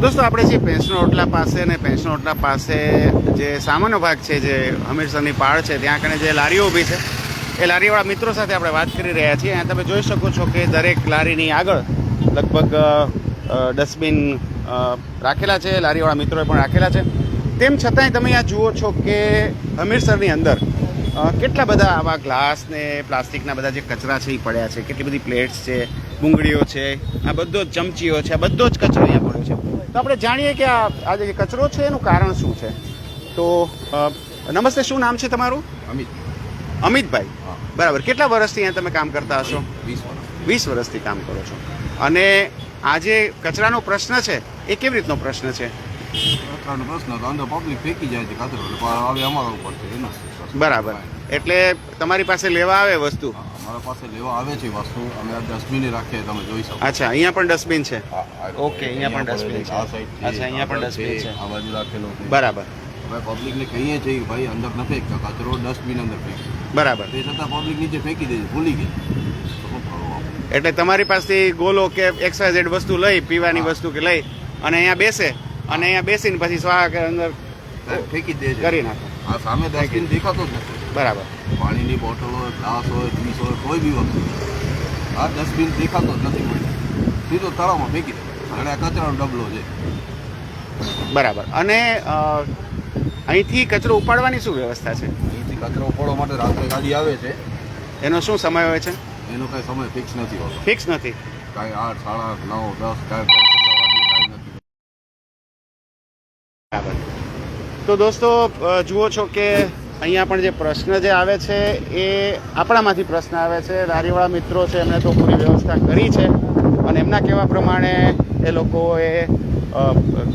દોસ્તો, આપણે જે પેન્શન ઓટલા પાસે અને પેન્શન ઓટલા પાસે જે સામાન્ય ભાગ છે, જે હમીરસરની પાળ છે, ત્યાં કને જે લારીઓ ઊભી છે, એ લારીવાળા મિત્રો સાથે આપણે વાત કરી રહ્યા છીએ. અહીંયા તમે જોઈ શકો છો કે દરેક લારીની આગળ લગભગ ડસ્ટબિન રાખેલા છે. લારીવાળા મિત્રોએ પણ રાખેલા છે. તેમ છતાંય તમે અહીંયા જુઓ છો કે હમીરસરની અંદર કેટલા બધા આવા ગ્લાસ ને પ્લાસ્ટિકના બધા જે કચરા છે, એ પડ્યા છે, કેટલી બધી પ્લેટ્સ છે બુંગળીઓ છે આ બધો જ ચમચીઓ છે આ બધો જ કચરો અહીંયા પડ્યો છે. તો આપણે જાણીએ કે આ આ જે કચરો છે એનું કારણ શું છે? તો નમસ્તે શું નામ છે તમારું? અમિત. અમિતભાઈ. બરાબર. કેટલા વર્ષથી અહીંયા તમે કામ કરતા હશો? વીસ વર્ષ વીસ વર્ષથી કામ કરો છો. અને આ જે કચરાનો પ્રશ્ન છે એ કેવી રીતનો પ્રશ્ન છે? કચરાનો પ્રશ્ન તો અંદર પબ્લિક ફેંકી જાય છે કચરો હવે અમારા ઉપર છે બરાબર. એટલે તમારી પાસે લેવા આવે વસ્તુ. હા, અમારા પાસે લેવા આવે છે વસ્તુ અમે આ ડસ્ટબિને રાખીએ તમે જોઈ શકો. અચ્છા અહીંયા પણ ડસ્ટબિન છે? ઓકે, અહીંયા પણ ડસ્ટબિન છે. આ સાઈડ અચ્છા, અહીંયા પણ ડસ્ટબિન છે. આ બાજુ રાખેલો છે. બરાબર. હવે પબ્લિકને કહીએ છીએ કે ભાઈ અંદર ન ફેંકતા કચરો ડસ્ટબિન અંદર ફેંક. બરાબર. તે છતાં પબ્લિક નીચે ફેંકી દે ભૂલી ગઈ? એટલે તમારી પાસેથી ગોલો કે એક્સવાય વસ્તુ લઈ પીવાની વસ્તુ કે લઈ અને અહીંયા બેસે અને અહીંયા બેસીને પછી સ્વા કે અંદર ફેંકી દે કરી નાખો. આ સામે દેખાતો જ નથી. બરાબર. પાણીની બોટલ હોય ગ્લાસ હોય જ્યુસ હોય કોઈ બી વસ્તુ આ ડસ્ટબિન દેખાતો જ નથી મળતો. સીધો તળાવમાં ફેંકી દે. અને આ કચરાનો ડબલો છે. બરાબર. અને અહીંથી કચરો ઉપાડવાની શું વ્યવસ્થા છે? અહીંથી કચરો ઉપાડવા માટે રાત્રે ગાડી આવે છે. એનો શું સમય હોય છે? એનો કાંઈ સમય ફિક્સ નથી હોતો. ફિક્સ નથી. કાંઈ આઠ સાડા આઠ નવ દસ કાંઈ નથી. બરાબર. તો દોસ્તો જુઓ છો કે અહીંયા પણ જે પ્રશ્ન જે આવે છે એ આપણામાંથી પ્રશ્ન આવે છે. લારીવાળા મિત્રો છે, એમણે તો પૂરી વ્યવસ્થા કરી છે. અને એમના કહેવા પ્રમાણે એ લોકોએ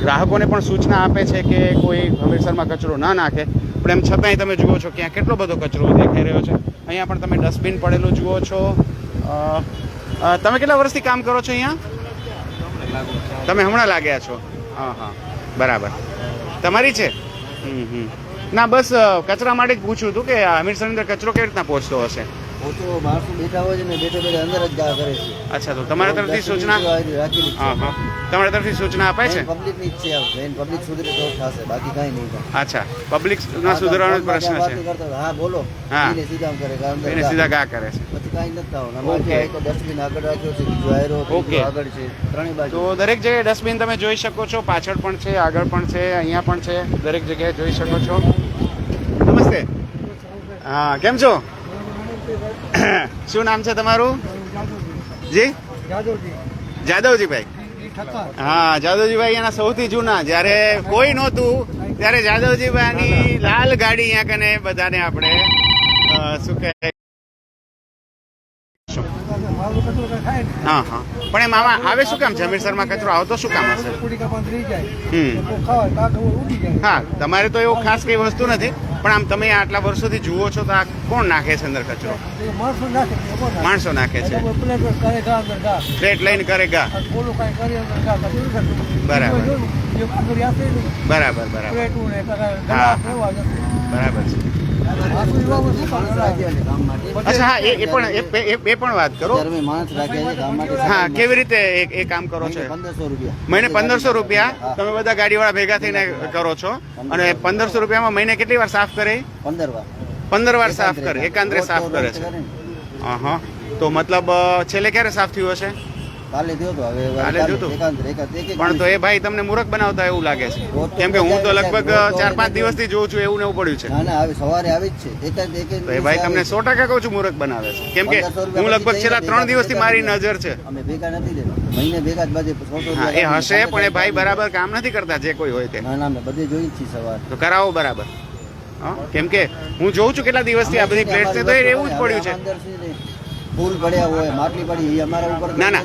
ગ્રાહકોને પણ સૂચના આપે છે કે કોઈ હમીરસરમાં કચરો ના નાખે. પણ એમ છતાંય તમે જુઓ છો કે આ કેટલો બધો કચરો દેખાઈ રહ્યો છે. અહીંયા પણ તમે ડસ્ટબિન પડેલું જુઓ છો. તમે કેટલા વર્ષથી કામ કરો છો અહીંયા? તમે હમણાં લાગ્યા છો. હા હા. બરાબર. તમારી છે? હમ હમ. ના બસ કચરા માટે જ પૂછ્યું હતું કે હમીરસરની અંદર કચરો કેવી રીતના પહોંચતો હશે? ઓછો માણસો બેઠા હોય છે ને બેઠે બેઠે અંદર જ ગા કરે છે. અચ્છા તો તમારા તરફથી સૂચના હા હા. તમારા તરફથી સૂચના અપાય છે? પબ્લિકની જ છે પબ્લિક સુધરે તો થશે બાકી કાંઈ નહીં. અચ્છા પબ્લિક ના સુધરવાનો જ પ્રશ્ન છે. હા બોલો. હા. એને સીધા કરે એને સીધા ગા કરે છે. પછી કાંઈ નથી થવાનું. ઓકે. તો ડસ્ટબિન આગળ રાખ્યો છે બીજો આયરો ઓકે. આગળ છે ત્રણેય બાજુ. તો દરેક જગ્યાએ ડસ્ટબિન તમે જોઈ શકો છો પાછળ પણ છે આગળ પણ છે અહીંયા પણ છે દરેક જગ્યાએ જોઈ શકો છો. હા કેમ છો? શું નામ છે તમારું? જી? જાદવજીભાઈ. હા જાદવજીભાઈ એના સૌથી જૂના. જ્યારે કોઈ નહોતું ત્યારે જાદવજીભાઈની લાલ ગાડી અહીંયા કને બધાને આપણે શું કહે હા હા. પણ એમ આમાં આવે શું કામ? છે હમીરસરમાં કચરો આવતો શું કામ હશે? હા તમારે તો એવું ખાસ કઈ વસ્તુ નથી પણ આમ તમે આટલા વર્ષોથી જુઓ છો તો આ કોણ નાખે છે અંદર કચરો? માણસો નાખે છે પ્લેટ લઈને કરે ગા બરાબર. બરાબર બરાબર. હા, બરાબર છે. અચ્છા હા એ પણ એ- પણ વાત કરો. હા કેવી રીતે એ કામ કરો છો? મહિને પંદરસો રૂપિયા. તમે બધા ગાડીવાળા ભેગા થઈને કરો છો? અને પંદરસો રૂપિયામાં મહિને કેટલી વાર સાફ કરે? પંદર વાર. પંદર વાર સાફ કરે એકાંતરે સાફ કરે છે. હા તો મતલબ છેલ્લે ક્યારે સાફ થયું હશે? કાલે થયો તો હવે કાલે થયું હતું? એકાંતરે એકાંત એક એક પણ તો એ ભાઈ તમને મૂર્ખ બનાવતા એવું લાગે છે. કેમ કે હું તો લગભગ ચાર પાંચ દિવસથી જોઉં છું એવું ને એવું પડ્યું છે. ના ના હવે સવારે આવી જ છે. એક જ એક એ ભાઈ તમને સો ટકા કહું છું મૂર્ખ બનાવે છે. કેમ કે હું લગભગ છેલ્લા ત્રણ દિવસથી મારી નજર છે. અમે ભેગા નથી રહેતા મહિને ભેગા જ બધે એ હશે પણ એ ભાઈ બરાબર કામ નથી કરતા જે કોઈ હોય તે. ના ના બધે જોઈ છે સવાર. તો કરાવો બરાબર. કેમ કે હું જોઉં છું કેટલા દિવસથી આ બધી પ્લેટ છે તો એવું જ પડ્યું છે. ફૂલ પડ્યા હોય માટલી પડી એ અમારા ઉપર ના ના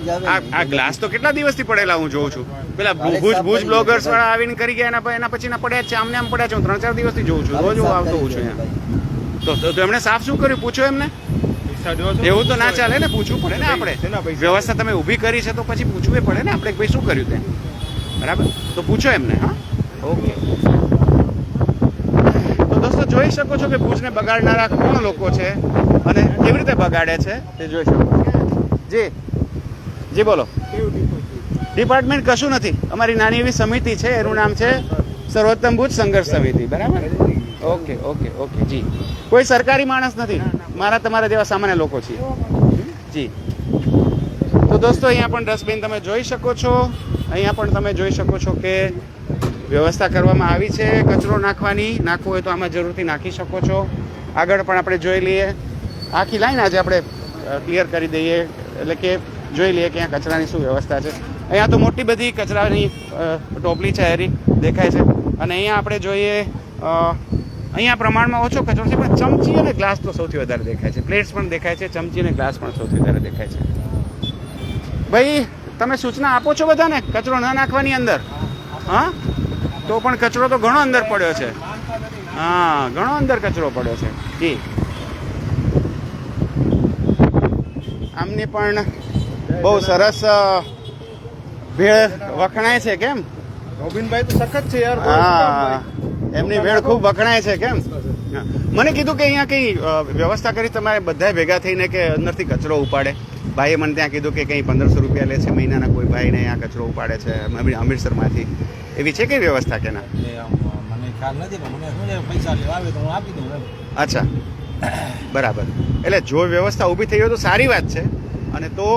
આ ગ્લાસ તો કેટલા દિવસથી પડેલા હું જોઉં છું. પેલા ભુજ ભુજ બ્લોગર્સ વાળા આવીને કરી ગયા એના એના પછીના પડ્યા છે આમને આમ પડ્યા છે હું ત્રણ ચાર દિવસથી જોઉં છું રોજ હું આવતો હોઉં છું અહીંયા. તો એમણે સાફ શું કર્યું? પૂછો એમને. એવું તો ના ચાલે ને પૂછવું પડે ને આપણે. વ્યવસ્થા તમે ઊભી કરી છે તો પછી પૂછવું પડે ને આપણે ભાઈ શું કર્યું તે? બરાબર? તો પૂછો એમને હા? ઓકે. તો દોસ્તો જોઈ શકો છો કે ભુજને બગાડનારા કોણ લોકો છે? અને કેવી રીતે બગાડે છે? તે જોઈ શકો. જી. જી બોલો. ડિપાર્ટમેન્ટ કશું નથી. અમારી નાની એવી સમિતિ છે એનું નામ છે સર્વોત્તમ ભુજ સંઘર્ષ સમિતિ બરાબર? ઓકે ઓકે ઓકે જી. કોઈ સરકારી માણસ નથી. મારા તમારા જેવા સામાન્ય લોકો છીએ. જી. તો દોસ્તો અહીંયા પણ ડસ્ટબિન તમે જોઈ શકો છો. અહીંયા પણ તમે જોઈ શકો છો કે વ્યવસ્થા કરવામાં આવી છે. કચરો નાખવાની નાખવો હોય તો આમાં જરૂરથી નાખી શકો છો. આગળ પણ આપણે જોઈ લઈએ. આખી લાઈન આજે આપણે ક્લિયર કરી દઈએ. એટલે કે જોઈ લઈએ કે અહીંયા કચરાની શું વ્યવસ્થા છે. અહીંયા તો મોટી બધી કચરાની ટોપલી છે હેરી દેખાય છે. અને અહીંયા આપણે જોઈએ અહીંયા પ્રમાણમાં ઓછો કચરો છે, પણ ચમચી અને ગ્લાસ તો સૌથી વધારે દેખાય છે. પ્લેટ્સ પણ દેખાય છે, ચમચી અને ગ્લાસ પણ સૌથી વધારે દેખાય છે. ભાઈ, તમે સૂચના આપો છો બધાને? કચરો ન નાખવાની અંદર? હા? તો પણ કચરો તો ઘણો અંદર પડ્યો છે. હા, ઘણો અંદર કચરો પડ્યો છે. જી. આમની પણ બહુ સરસ ભેળ વખણાય છે કેમ? રોબિનભાઈ તો સખત છે યાર હા. એમની ભેળ ખૂબ વખણાય છે કેમ? મને કીધું કે અહીંયા કઈ વ્યવસ્થા કરી તમારે બધા ભેગા થઈને કે અંદરથી કચરો ઉપાડે? ભાઈએ મને ત્યાં કીધું કે કંઈ પંદરસો રૂપિયા લે છે મહિનાના કોઈ ભાઈને અહીંયા કચરો ઉપાડે છે અમી- અમૃતસરમાંથી એવી છે કઈ વ્યવસ્થા કે ના? મને ખ્યાલ નથી પણ મને શું છે પૈસા લેવા આવે તો હું આપી દઉં અચ્છા. બરાબર. એટલે જો વ્યવસ્થા ઊભી થઈ હોય તો સારી વાત છે. અને તો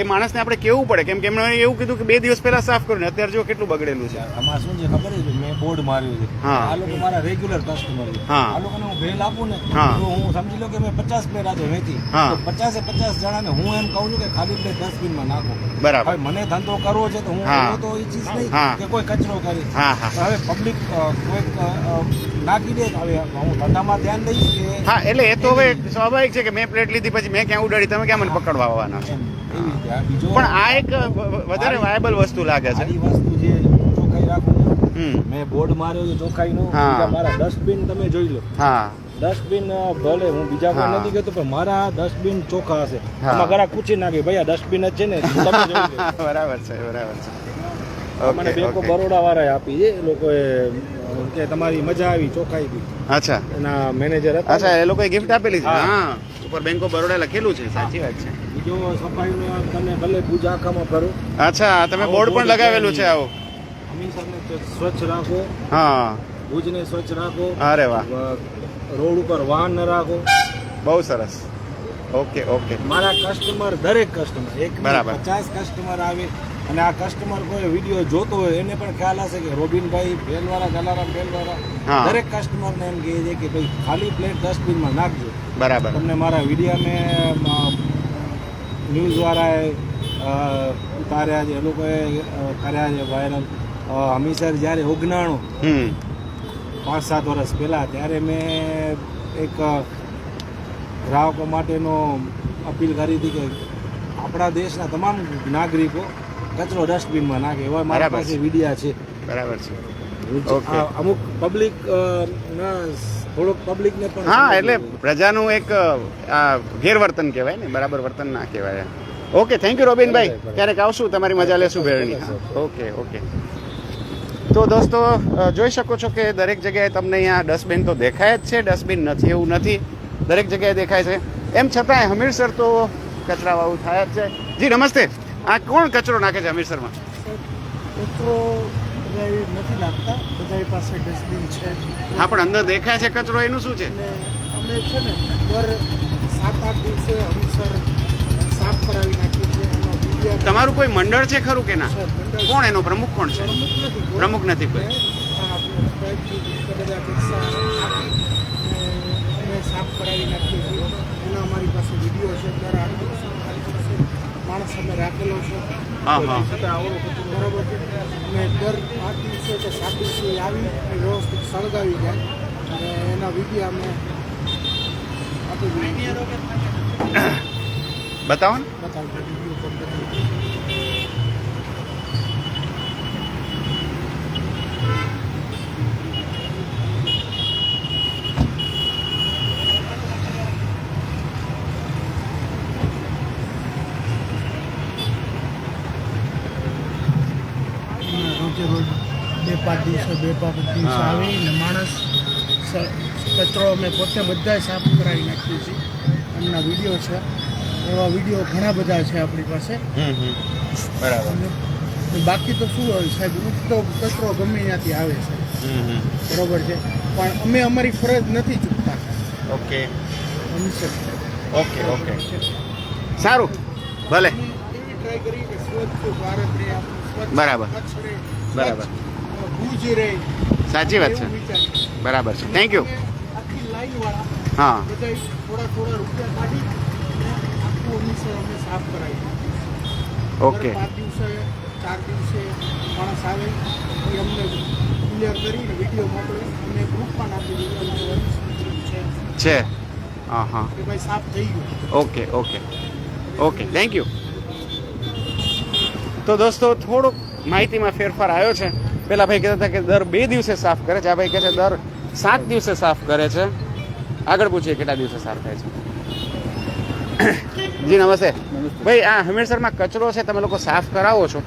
એ માણસને આપણે કેવું પડે? કેમ કે એમણે એવું કીધું કે બે દિવસ પહેલા સાફ કર્યું ને અત્યારે જો કેટલું બગડેલું છે. આમાં શું છે ખબર છે? મેં બોર્ડ માર્યું છે. હા. આ લોકો મારા રેગ્યુલર કસ્ટમર છે. હા. આ લોકોને હું ભેલ આપું ને હા. તો હું સમજી લો કે મેં પચાસ પ્લેટ આજે વેચી. તો પચાસે પચાસ જણાને હું એમ કહું છું કે ખાલી પ્લેટ ડસ્ટબિનમાં નાખો. બરાબર. હવે મને ધંધો કરવો છે તો હું તો ઈચ્છીશ નહીં કે કોઈ કચરો કરી. હા હા. હવે પબ્લિક કોઈક નાખી દે હવે હું ધંધામાં ધ્યાન દઈશ કે હા એટલે એ તો હવે સ્વાભાવિક છે કે મેં પ્લેટ લીધી પછી મેં ક્યાં ઉડાડી તમે ક્યાં મને પકડવા આવવાના પણ આ એક વધારે વાયબલ વસ્તુ લાગે છે. વસ્તુ જે ચોખ્ખાઈ રાખું મેં બોર્ડ માર્યો છે ચોખ્ખાઈનું. મારા ડસ્ટબિન તમે જોઈ લો. હા. ડસ્ટબિન ભલે હું બીજા કોઈ નથી કહેતો પણ મારા ડસ્ટબિન ચોખ્ખા હશે. આમાં ઘણા પૂછી નાખી ભાઈ આ ડસ્ટબિન જ છે ને બરાબર છે બરાબર છે. મને બેંકો બરોડા વાળા આપી છે લોકોએ કે તમારી મજા આવી ચોખ્ખાઈ ગઈ. અચ્છા. એના મેનેજર હતા. અચ્છા એ લોકોએ ગિફ્ટ આપેલી છે? હા. ઉપર બેંક ઓફ બરોડા લખેલું છે સાચી વાત છે. બીજો સફાઈનો તમે ભલે પૂજા આખામાં ફરો અચ્છા તમે બોર્ડ પણ લગાવેલું છે આવો? હંમેશાને તે સ્વચ્છ રાખો. હા. ભુજને સ્વચ્છ રાખો. અરે વાહ. રોડ ઉપર વાહન ન રાખો. બહુ સરસ. Okay okay. મારા કસ્ટમર દરેક કસ્ટમર એક બરાબર. પચાસ કસ્ટમર આવે અને આ કસ્ટમર કોઈ વીડિયો જોતો હોય એને પણ ખ્યાલ હશે કે રોબિનભાઈ ભેલવાળા જલારામ ભેલવાળા. દરેક કસ્ટમરને એમ કહે છે કે ભાઈ ખાલી પ્લેટ ડસ્ટબિનમાં નાખજો. બરાબર. તમને મારા વિડીયા મેં ન્યૂઝવાળાએ એ ઉતાર્યા છે એ લોકોએ કર્યા છે વાયરલ હમીસર જ્યારે ઓગણાણું હમ. પાંચ સાત વર્ષ પહેલાં ત્યારે મેં એક ગ્રાહકો માટેનો અપીલ કરી હતી કે આપણા દેશના તમામ નાગરિકો કચરો ડસ્ટબિનમાં નાખે એવા મારા પાસે. વિડિયા છે. બરાબર છે. ઓકે. અમુક પબ્લિક થોડોક પબ્લિકને પણ હા એટલે પ્રજાનું એક આ ગેરવર્તન કહેવાય ને બરાબર વર્તન ના કહેવાય ઓકે થેન્ક યુ રોબિનભાઈ. ક્યારેક આવશું તમારી મજા લેશું ભેળની. ઓકે ઓકે તો દોસ્તો જોઈ શકો છો કે દરેક જગ્યાએ તમને અહીંયા ડસ્ટબિન તો દેખાય જ છે ડસ્ટબિન નથી એવું નથી. દરેક જગ્યાએ દેખાય છે. એમ છતાંય હમીરસર તો કચરાવાળું થાય જ છે. જી નમસ્તે. આ કોણ કચરો નાખે છે હમીરસરમાં કચરો બધા નથી નાખતા બધા પાસે ડસ્ટબિન છે. હા પણ અંદર દેખાય છે કચરો એનું શું છે? અમે છે ને દર સાત આઠ દિવસે હમીસર સાફ કરાવી નાખીએ છીએ. તમારું કોઈ મંડળ છે ખરું કે ના? કોણ એનો? પ્રમુખ કોણ છે? પ્રમુખ નથી કોઈ. પ્રમુખ નથી કોઈ હા, આપણે પ્રયત્નથી બધા પૈસા આપી અને અમે સાફ કરાવી નાખીએ છીએ એનો અમારી પાસે વીડિયો છે દર આઠ દિવસે અમારી પાસે માણસ અમે રાખેલો છે. બરોબર છે. અને દર પાંચ દિવસે કે સાત દિવસે આવી વ્યવસ્થિત સળગાવી જાય. અને એના વિધિ અમે આપી બતાવો ને. બતાવી દઈએ. અને રોજે રોજ બે પાંચ દિવસે બે પાંચ દિવસે હા. આવી ને માણસ કચરો અમે પોતે બધા સાફ કરાવી નાખીએ છીએ એમના વીડિયો છે. એવા વીડિયો ઘણા બધા છે આપણી પાસે. બરાબર. બાકી તો શું હોય સાહેબ ઉગતો કચરો ગમે ત્યાંથી આવે છે. બરોબર છે. પણ અમે અમારી ફરજ નથી ચૂકતા. ઓકે. Okay okay. સારું. ભલે. બરાબર. બરાબર. ભુજ રહે. સાચી વાત છે. બરાબર છે. થેન્ક યુ આખી લાઈન વાળા હા. બધા થોડા થોડા રૂપિયા કાઢી આખું સાફ કરાવી ઓકે પાંચ દિવસે ચાર દિવસે માણસ આવે એ અમને ક્લિયર કરીને વીડિયો મોકલે. અને ગ્રુપમાં નાખી અમને છે. હા હા ભાઈ સાફ થઈ ગયું. Okay okay okay thank you તો દોસ્તો થોડુંક માહિતીમાં ફેરફાર આવ્યો છે. પેલા ભાઈ કહેતા હતા કે દર બે દિવસે સાફ કરે છે. આ ભાઈ કહે છે દર સાત દિવસે સાફ કરે છે. આગળ પૂછીએ કેટલા દિવસે સાફ થાય છે. જી નમસ્તે. ભાઈ આ હમીરસરમાં કચરો છે તમે લોકો સાફ કરાવો છો?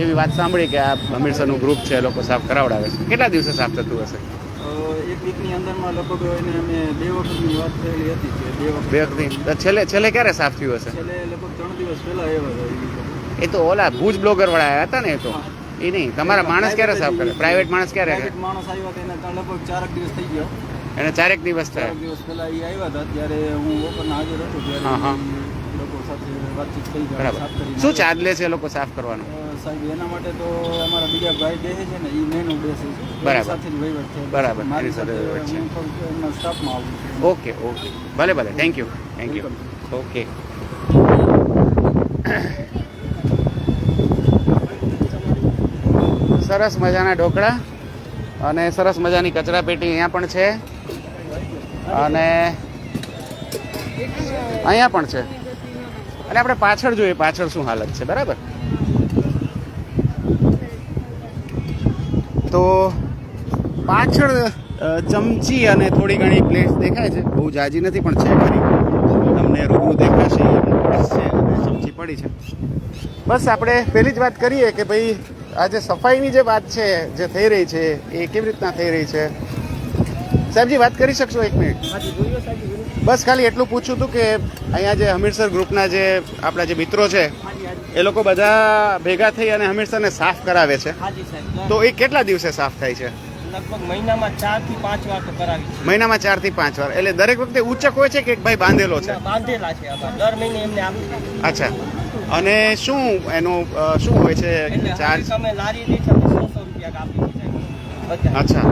એવી વાત સાંભળી કે આ હમીરસરનું ગ્રુપ છે લોકો સાફ કરાવડાવે છે. કેટલા દિવસે સાફ થતું હશે? એક વીકની અંદરમાં લગભગ એને અમે બે વખતની વાત થયેલી હતી કે બે વખત બે વખતની. છેલ્લે છેલ્લે ક્યારે સાફ થયું હશે? છેલ્લે લગભગ ત્રણ દિવસ પહેલા આવ્યા હતા એ તો ઓલા ભુજ બ્લોગર વાળા આવ્યા હતા ને એ તો. એ નહીં. તમારા માણસ ક્યારે સાફ કરે? પ્રાઇવેટ માણસ ક્યારે પ્રાઇવેટ માણસ આવ્યા હતો એને લગભગ ચારક દિવસ થઈ ગયો. એને ચારેક દિવસ થયા? દિવસ પહેલા એ આવ્યા હતા ત્યારે હું ઓપન હાજર હતો. ત્યારે લોકો સાથે વાતચીત થઈ ગઈ બરાબર. શું ચાર્જ લે છે લોકો સાફ કરવાનો? સાહેબ એના માટે તો અમારા બીજા ભાઈ બેસે છે ને એ મેનુ બેસે છે. બરાબર. સાથે જ વહીવટ છે. બરાબર, મારી સાથે સાથે વહીવટ છે. એમના સ્ટાફમાં આવું ઓકે ઓકે. ભલે ભલે. Thank you thank you okay સરસ મજાના ઢોકળા અને સરસ મજાની કચરા પેટી અહીંયા પણ છે. અને અહીંયા પણ છે. અને આપણે પાછળ જોઈએ, પાછળ શું હાલત છે, બરાબર? તો પાછળ ચમચી અને થોડી ઘણી પ્લેટ્સ દેખાય છે. બહુ જાજી નથી, પણ છે ખરી. તમને રૂબરૂ દેખાશે છે ચમચી પડી છે. બસ આપણે પહેલી જ વાત કરીએ કે ભાઈ આ જે સફાઈની જે વાત છે જે થઈ રહી છે એ કેવી રીતના થઈ રહી છે? સાહેબજી વાત કરી શકશો એક મિનિટ? બસ ખાલી એટલું પૂછ્યું હતું કે અહીંયા જે હમીરસર ગ્રુપના જે આપણા જે મિત્રો છે એ લોકો બધા ભેગા થઈ અને હમીરસરને સાફ કરાવે છે. તો એ કેટલા દિવસે સાફ થાય છે? લગભગ મહિનામાં ચારથી પાંચ વાર તો કરાવી મહિનામાં ચારથી પાંચ વાર. એટલે દરેક વખતે ઉચ્ચક હોય છે કે એક ભાઈ બાંધેલો છે? બાંધેલા છે દર મહિને એમને આપી અચ્છા. અને શું એનું શું હોય છે ચાર્જ તમે લારી દીઠ સો સો રૂપિયા આપી અચ્છા.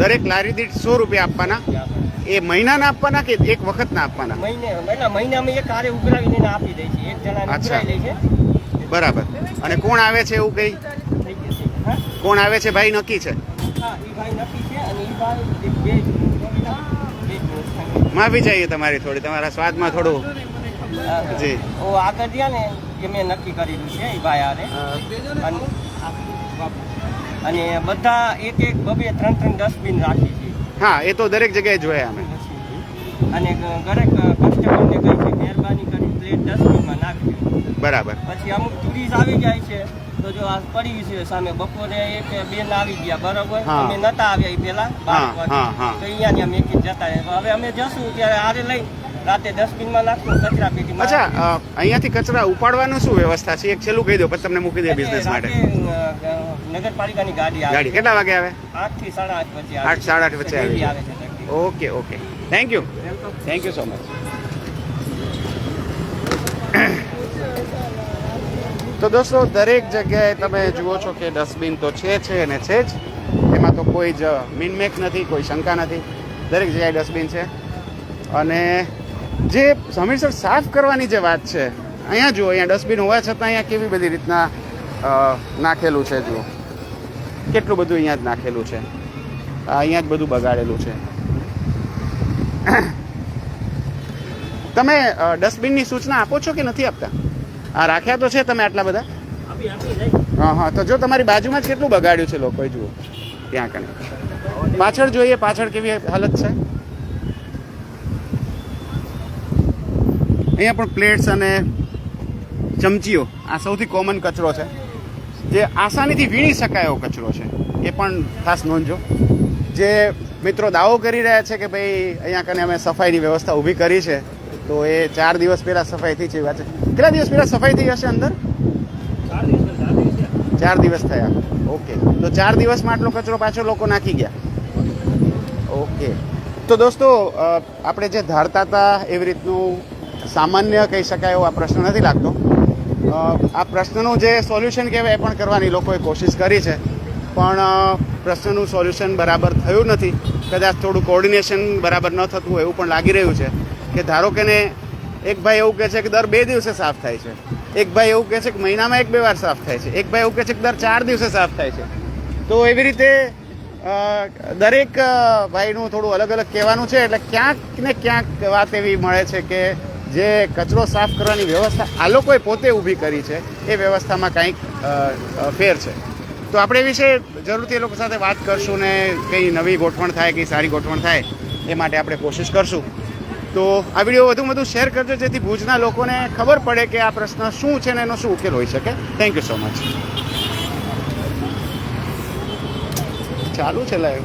દરેક લારી દીઠ સો રૂપિયા આપવાના? એ મહિનાના આપવાના કે એક વખતના આપવાના? મહિને મહિનામાં એક હારે ઉઘરાવીને આપી દે છે. એક જણા અચ્છા. લે છે. બરાબર. અને કોણ આવે છે એવું કઈ? કોણ આવે છે? ભાઈ નક્કી છે? હા એ ભાઈ નક્કી છે અને ભાઈ. માફી ચાહીએ તમારી થોડી. તમારા સ્વાદમાં થોડું જી. ઓ આગળ ગયા ને કે મેં નક્કી કરેલું છે એ ભાઈ હારે અને અને બધા એક એક બબે ત્રણ ત્રણ ડસ્ટબિન રાખી છે. હા એ તો દરેક જગ્યાએ જોયા અમે અને દરેક કસ્ટમરને કહી છે મહેરબાની કરી પ્લેટ ડસ્ટબિનમાં નાખજો. બરાબર. પછી અમુક ટુરિસ્ટ આવી જાય છે તો જો આ પડી છે સામે બપોરે એક બેન આવી ગયા બરોબર. અમે નતા આવ્યા એ પેલા. તો અહીંયા ત્યાં મેકી જતા હવે અમે જશું ત્યારે આરે લઈ રાતે ડસ્ટબિનમાં નાખશું કચરા પેટીમાં અચ્છા અહીંયાથી કચરા ઉપાડવાનું શું વ્યવસ્થા છે? એક છેલ્લું કહી દો પછી તમને મૂકી દે બિઝનેસ માટે. નગરપાલિકાની ગાડી આવે ગાડી કેટલા વાગે આવે? આઠથી સાડા આઠ વચ્ચે આઠ, સાડા આઠ વચ્ચે આવે. Okay okay. Thank you thank you so much તો દોસ્તો દરેક જગ્યાએ તમે જુઓ છો કે ડસ્ટબિન તો છે છે અને છે જ. એમાં તો કોઈ જ મિનમેક નથી કોઈ શંકા નથી. દરેક જગ્યાએ ડસ્ટબિન છે. અને જે સમીરસર સાફ કરવાની જે વાત છે અહીંયા જુઓ અહીંયા ડસ્ટબિન હોવા છતાં અહીંયા કેવી બધી રીતના નાખેલું છે જુઓ. કેટલું બધું અહીંયા જ નાખેલું છે. અહીંયા જ બધું બગાડેલું છે. તમે ડસ્ટબિનની સૂચના આપો છો કે નથી આપતા? આ રાખ્યા તો છે તમે આટલા બધા? હા હા તો જો તમારી બાજુમાં જ કેટલું બગાડ્યું છે લોકોએ જુઓ. ત્યાં કણે. પાછળ જોઈએ પાછળ કેવી હાલત છે? અહીંયા પણ પ્લેટ્સ અને ચમચીઓ આ સૌથી કોમન કચરો છે. જે આસાનીથી વીણી શકાય એવો કચરો છે. એ પણ ખાસ નોંધજો. જે મિત્રો દાવો કરી રહ્યા છે કે ભાઈ અહીંયા કને અમે સફાઈની વ્યવસ્થા ઊભી કરી છે તો એ ચાર દિવસ પહેલાં સફાઈ થઈ છે એ વાત છે. કેટલા દિવસ પહેલાં સફાઈ થઈ હશે અંદર? ચાર દિવસ થયા. ઓકે. તો ચાર દિવસમાં આટલો કચરો પાછો લોકો નાખી ગયા. ઓકે. તો દોસ્તો આપણે જે ધારતા હતા એવી રીતનું સામાન્ય કહી શકાય એવો આ પ્રશ્ન નથી લાગતો. આ પ્રશ્નનું જે સોલ્યુશન કહેવાય એ પણ કરવાની લોકોએ કોશિશ કરી છે. પણ પ્રશ્નનું સોલ્યુશન બરાબર થયું નથી. કદાચ થોડું કોર્ડિનેશન બરાબર ન થતું એવું પણ લાગી રહ્યું છે. કે ધારો કે ને એક ભાઈ એવું કહે છે કે દર બે દિવસે સાફ થાય છે. એક ભાઈ એવું કહે છે કે મહિનામાં એક બે વાર સાફ થાય છે. એક ભાઈ એવું કહે છે કે દર ચાર દિવસે સાફ થાય છે. તો એવી રીતે દરેક ભાઈનું થોડું અલગ અલગ કહેવાનું છે એટલે ક્યાંક ને ક્યાંક વાત એવી મળે છે કે જે કચરો સાફ કરવાની વ્યવસ્થા આ લોકોએ પોતે ઊભી કરી છે, એ વ્યવસ્થામાં કંઈક ફેર છે. તો આપણે એ વિશે જરૂરથી એ લોકો સાથે વાત કરશું ને કંઈ નવી ગોઠવણ થાય, કંઈ સારી ગોઠવણ થાય, એ માટે આપણે કોશિશ કરશું. તો આ વીડિયો વધુ વધુ શેર કરજો, જેથી ભુજના લોકોને ખબર પડે કે આ પ્રશ્ન શું છે ને એનો શું ઉકેલ હોઈ શકે. થેન્ક યુ સો મચ ચાલુ છે લાઈવ